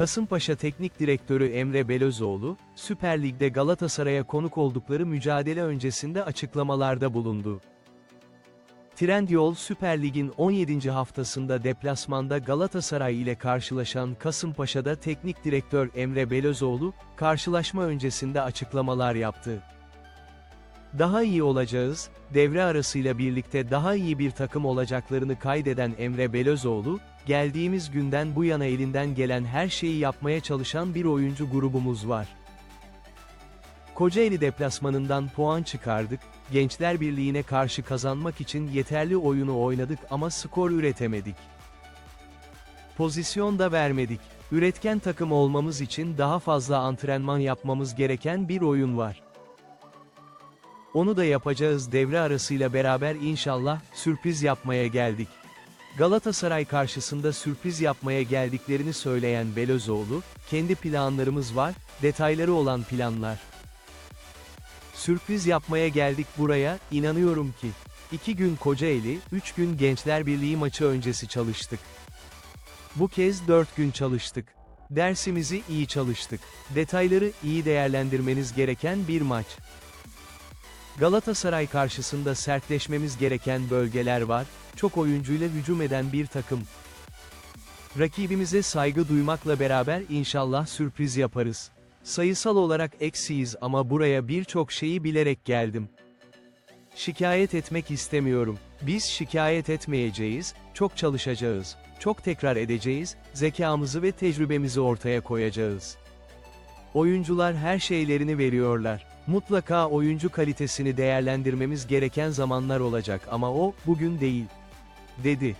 Kasımpaşa Teknik Direktörü Emre Belözoğlu, Süper Lig'de Galatasaray'a konuk oldukları mücadele öncesinde açıklamalarda bulundu. Trendyol Süper Lig'in 17. haftasında deplasmanda Galatasaray ile karşılaşan Kasımpaşa'da teknik direktör Emre Belözoğlu, karşılaşma öncesinde açıklamalar yaptı. Daha iyi olacağız, devre arasıyla birlikte daha iyi bir takım olacaklarını kaydeden Emre Belözoğlu, geldiğimiz günden bu yana elinden gelen her şeyi yapmaya çalışan bir oyuncu grubumuz var. Kocaeli deplasmanından puan çıkardık, Gençler Birliği'ne karşı kazanmak için yeterli oyunu oynadık ama skor üretemedik. Pozisyon da vermedik. Üretken takım olmamız için daha fazla antrenman yapmamız gereken bir oyun var. Onu da yapacağız devre arasıyla beraber inşallah, sürpriz yapmaya geldik. Galatasaray karşısında sürpriz yapmaya geldiklerini söyleyen Belözoğlu, kendi planlarımız var, detayları olan planlar. Sürpriz yapmaya geldik buraya, inanıyorum ki. İki gün Kocaeli, üç gün Gençler Birliği maçı öncesi çalıştık. Bu kez dört gün çalıştık. Dersimizi iyi çalıştık. Detayları iyi değerlendirmeniz gereken bir maç. Galatasaray karşısında sertleşmemiz gereken bölgeler var, çok oyuncuyla hücum eden bir takım. Rakibimize saygı duymakla beraber inşallah sürpriz yaparız. Sayısal olarak eksiyiz ama buraya birçok şeyi bilerek geldim. Şikayet etmek istemiyorum. Biz şikayet etmeyeceğiz, çok çalışacağız, çok tekrar edeceğiz, zekamızı ve tecrübemizi ortaya koyacağız. Oyuncular her şeylerini veriyorlar. Mutlaka oyuncu kalitesini değerlendirmemiz gereken zamanlar olacak ama o, bugün değil. Dedi.